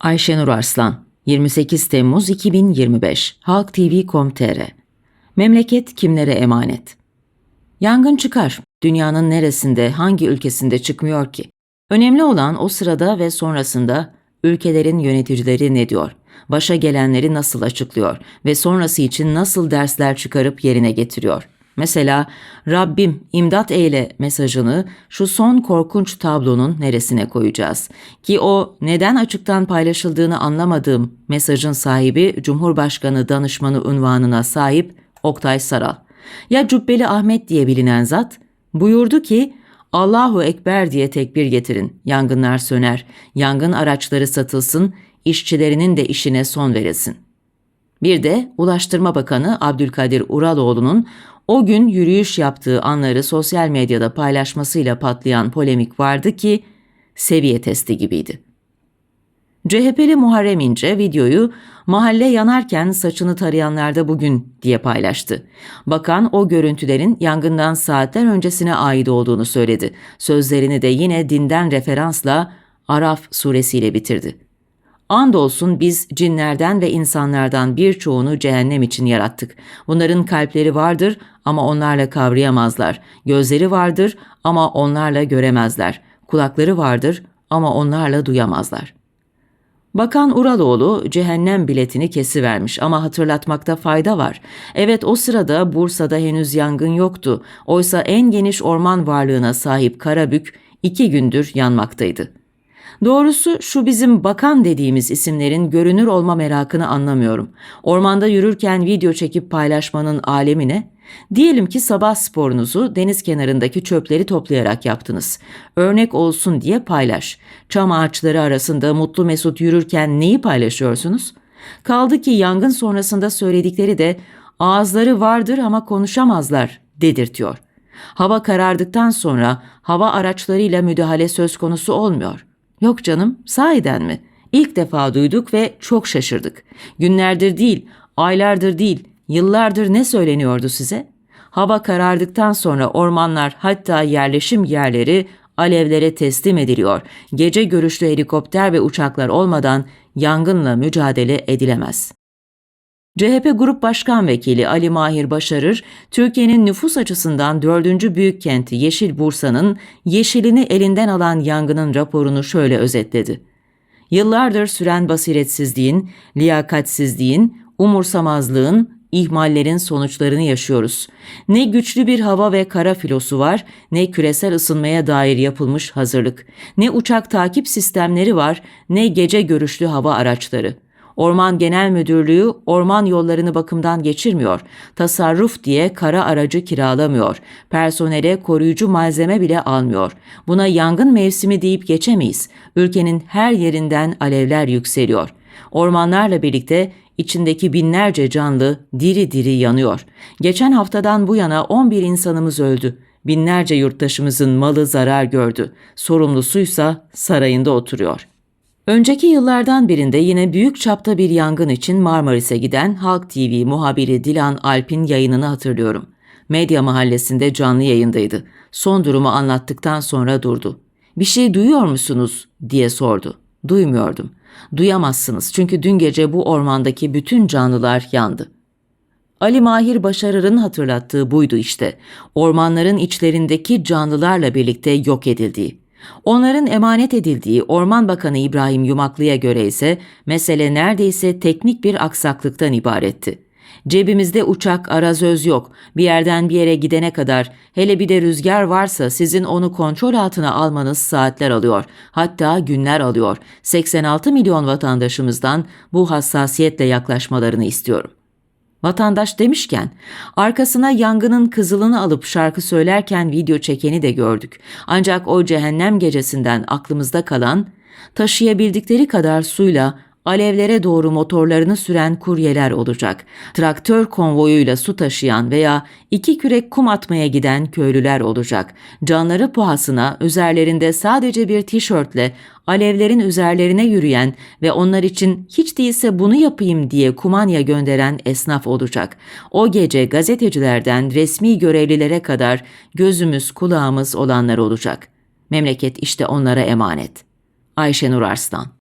Ayşenur Arslan 28 Temmuz 2025 Halk TV.com.tr Memleket kimlere emanet? Yangın çıkar. Dünyanın neresinde, hangi ülkesinde çıkmıyor ki? Önemli olan o sırada ve sonrasında ülkelerin yöneticileri ne diyor? Başa gelenleri nasıl açıklıyor ve sonrası için nasıl dersler çıkarıp yerine getiriyor? Mesela Rabbim imdat eyle mesajını şu son korkunç tablonun neresine koyacağız? Ki o neden açıktan paylaşıldığını anlamadığım mesajın sahibi Cumhurbaşkanı danışmanı unvanına sahip Oktay Saral. Ya Cübbeli Ahmet diye bilinen zat buyurdu ki Allahu Ekber diye tekbir getirin. Yangınlar söner, yangın araçları satılsın, işçilerinin de işine son verilsin. Bir de Ulaştırma Bakanı Abdülkadir Uraloğlu'nun o gün yürüyüş yaptığı anları sosyal medyada paylaşmasıyla patlayan polemik vardı ki seviye testi gibiydi. CHP'li Muharrem İnce videoyu mahalle yanarken saçını tarayanlarda bugün diye paylaştı. Bakan o görüntülerin yangından saatler öncesine ait olduğunu söyledi. Sözlerini de yine dinden referansla Araf suresiyle bitirdi. Andolsun biz cinlerden ve insanlardan birçoğunu cehennem için yarattık. Bunların kalpleri vardır ama onlarla kavrayamazlar. Gözleri vardır ama onlarla göremezler. Kulakları vardır ama onlarla duyamazlar. Bakan Uraloğlu cehennem biletini kesivermiş ama hatırlatmakta fayda var. Evet o sırada Bursa'da henüz yangın yoktu. Oysa en geniş orman varlığına sahip Karabük iki gündür yanmaktaydı. Doğrusu şu bizim bakan dediğimiz isimlerin görünür olma merakını anlamıyorum. Ormanda yürürken video çekip paylaşmanın alemi ne? Diyelim ki sabah sporunuzu deniz kenarındaki çöpleri toplayarak yaptınız. Örnek olsun diye paylaş. Çam ağaçları arasında mutlu mesut yürürken neyi paylaşıyorsunuz? Kaldı ki yangın sonrasında söyledikleri de ağızları vardır ama konuşamazlar dedirtiyor. Hava karardıktan sonra hava araçlarıyla müdahale söz konusu olmuyor. Yok canım, sahiden mi? İlk defa duyduk ve çok şaşırdık. Günlerdir değil, aylardır değil, yıllardır ne söyleniyordu size? Hava karardıktan sonra ormanlar hatta yerleşim yerleri alevlere teslim ediliyor. Gece görüşlü helikopter ve uçaklar olmadan yangınla mücadele edilemez. CHP Grup Başkan Vekili Ali Mahir Başarır, Türkiye'nin nüfus açısından dördüncü büyük kenti Yeşil Bursa'nın yeşilini elinden alan yangının raporunu şöyle özetledi. Yıllardır süren basiretsizliğin, liyakatsizliğin, umursamazlığın, ihmallerin sonuçlarını yaşıyoruz. Ne güçlü bir hava ve kara filosu var, ne küresel ısınmaya dair yapılmış hazırlık, ne uçak takip sistemleri var, ne gece görüşlü hava araçları.'' Orman Genel Müdürlüğü orman yollarını bakımdan geçirmiyor. Tasarruf diye kara aracı kiralamıyor. Personele koruyucu malzeme bile almıyor. Buna yangın mevsimi deyip geçemeyiz. Ülkenin her yerinden alevler yükseliyor. Ormanlarla birlikte içindeki binlerce canlı diri diri yanıyor. Geçen haftadan bu yana 11 insanımız öldü. Binlerce yurttaşımızın malı zarar gördü. Sorumlusuysa sarayında oturuyor.'' Önceki yıllardan birinde yine büyük çapta bir yangın için Marmaris'e giden Halk TV muhabiri Dilan Alp'in yayınını hatırlıyorum. Medya mahallesinde canlı yayındaydı. Son durumu anlattıktan sonra durdu. Bir şey duyuyor musunuz diye sordu. Duymuyordum. Duyamazsınız çünkü dün gece bu ormandaki bütün canlılar yandı. Ali Mahir Başarır'ın hatırlattığı buydu işte. Ormanların içlerindeki canlılarla birlikte yok edildiği. Onların emanet edildiği Orman Bakanı İbrahim Yumaklı'ya göre ise mesele neredeyse teknik bir aksaklıktan ibaretti. Cebimizde uçak, arazöz yok. Bir yerden bir yere gidene kadar hele bir de rüzgar varsa sizin onu kontrol altına almanız saatler alıyor. Hatta günler alıyor. 86 milyon vatandaşımızdan bu hassasiyetle yaklaşmalarını istiyorum. Vatandaş demişken arkasına yangının kızılını alıp şarkı söylerken video çekeni de gördük. Ancak o cehennem gecesinden aklımızda kalan taşıyabildikleri kadar suyla alevlere doğru motorlarını süren kuryeler olacak. Traktör konvoyuyla su taşıyan veya iki kürek kum atmaya giden köylüler olacak. Canları pahasına üzerlerinde sadece bir tişörtle alevlerin üzerlerine yürüyen ve onlar için hiç değilse bunu yapayım diye kumanya gönderen esnaf olacak. O gece gazetecilerden resmi görevlilere kadar gözümüz kulağımız olanlar olacak. Memleket işte onlara emanet. Ayşenur Arslan